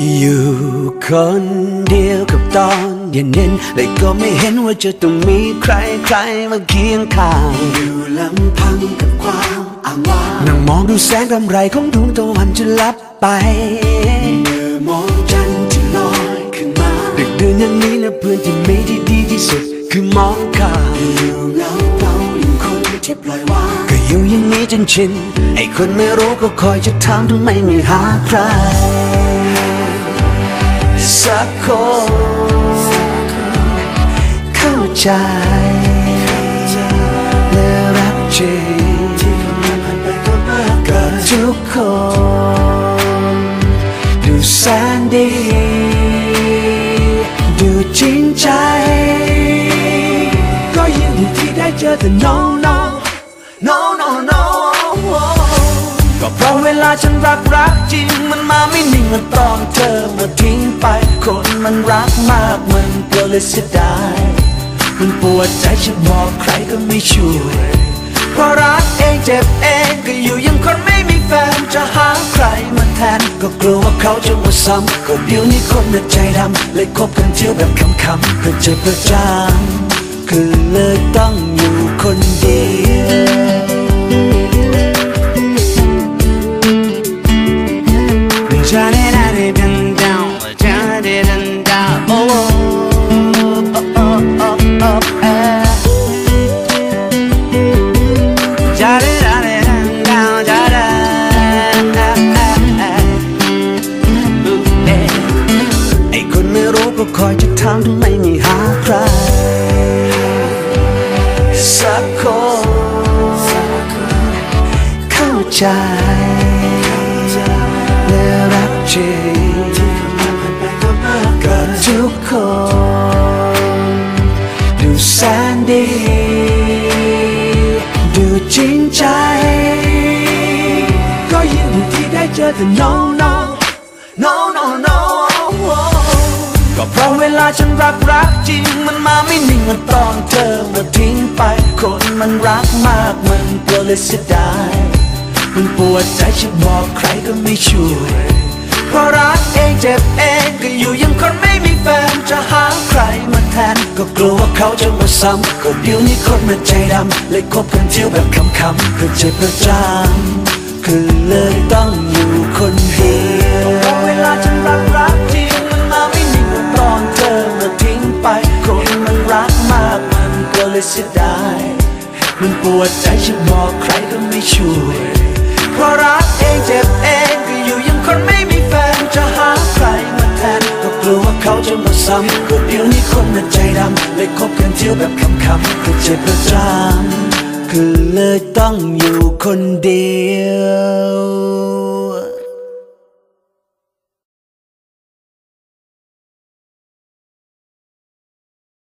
คนเดียวกับตอนเย็นเย็นๆเลยก็ไม่เห็นว่าจะต้องมีใครใครมาเคียงข้างอยู่ลำพังกับความอ้างว้างนั่งมองดูแสงรำไรของดวงตะวันจะลับไปเมื่อมองจันทร์ที่ลอยขึ้นมาดึกดื่นอย่างนี้นะเพื่อนที่มีที่ดีที่สุดคือมองข้ามอยู่เงาเงาอยู่คนที่ปล่อยวางก็อยู่อย่างนี้จนชินไอ้คนไม่รู้ก็คอยจะถามทำไมไม่หาใคร สักคนเข้าใจและรักจริงกับทุกคน ดูแสนดี ดูจริงใจ ก็ยินดีที่ได้เจอแต่ no no no no no ก็เพราะเวลาฉันรักรักจริง มันมาไม่นิ่งมันตอนเธอมา คนมันรักมากมันก็เลยเสียดาย มันปวดใจฉันบอกใครก็ไม่ช่วย เพราะรักเองเจ็บเองก็อยู่ยังคนไม่มีแฟนจะหาใครมาแทน ก็กลัวว่าเขาจะมาซ้ำก็เดี๋ยวนี้คนน่ะใจดำเลยคบกันเที่ยวแบบคำๆเพื่อเจอประจำคือเลยต้องอยู่คนเดียว ก็คอยจะถามทำไมไม่หาใคร สักคนเข้าใจและรักจริงกับทุกคนดูแสนดี ดูจริงใจ ก็ยินดีที่ได้เจอแต่ no no no เพราะเวลาฉันรักรักจริง มันมาไม่นิ่งมันตอนเธอมาทิ้งไป คนมันรักมากมันก็เลยเสียดาย มันปวดใจฉันบอกใครก็ไม่ช่วยเพราะรักเองเจ็บเองก็อยู่ยังคนไม่มีแฟนจะหาใครมาแทน ก็กลัวว่าเขาจะมาซ้ำก็เดี๋ยวนี้คนมันใจดำเลยคบกันเที่ยวแบบคำๆเพื่อเจ็บประจำคือเลยต้องอยู่คนเดียว มันปวดใจฉันบอกใครก็ไม่ช่วย เพราะรักเองเจ็บเองก็อยู่ยังคนไม่มีแฟนจะหาใครมาแทนก็กลัวว่าเขาจะมาซ้ำก็เดี๋ยวนี้คนมันใจดำเลยคบกันเที่ยวแบบคำๆก็เจ็บประจำคือเลยต้องอยู่คนเดียว